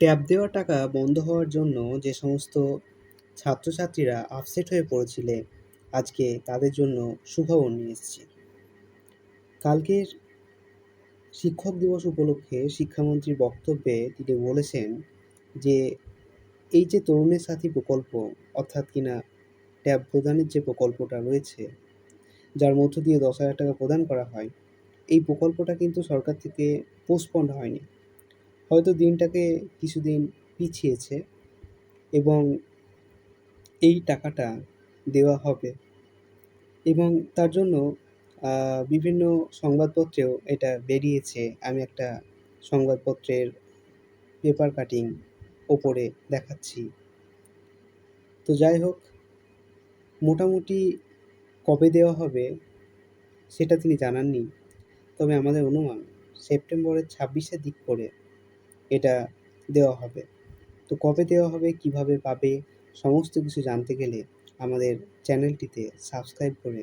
Tab দেওয়া টাকা বন্ধ হওয়ার জন্য যে সমস্ত ছাত্রছাত্রীরা আপসেট হয়ে পড়েছিলে, আজকে তাদের জন্য সুখবর নিয়ে এসেছি। কালকের শিক্ষক দিবস উপলক্ষে শিক্ষামন্ত্রীর বক্তব্যে তিনি বলেছেন যে, এই যে তরুণের সাথী প্রকল্প, অর্থাৎ কিনা ট্যাব প্রদানের যে প্রকল্পটা রয়েছে, যার মধ্য দিয়ে দশ হাজার টাকা প্রদান করা হয়, এই প্রকল্পটা কিন্তু সরকার থেকে পোস্টপন্ড হয়নি। হয়তো দিনটাকে কিছুদিন পিছিয়েছে এবং এই টাকাটা দেওয়া হবে এবং তার জন্য বিভিন্ন সংবাদপত্রেও এটা বেরিয়েছে। আমি একটা সংবাদপত্রের পেপার কাটিং ওপরে দেখাচ্ছি। তো যাই হোক, মোটামুটি কবে দেওয়া হবে সেটা তিনি জানাননি। তবে আমাদের অনুমান, সেপ্টেম্বরের ছাব্বিশের দিক করে এটা দেওয়া হবে। তো কবে দেওয়া হবে, কীভাবে পাবে, সমস্ত কিছু জানতে গেলে আমাদের চ্যানেলটিতে সাবস্ক্রাইব করে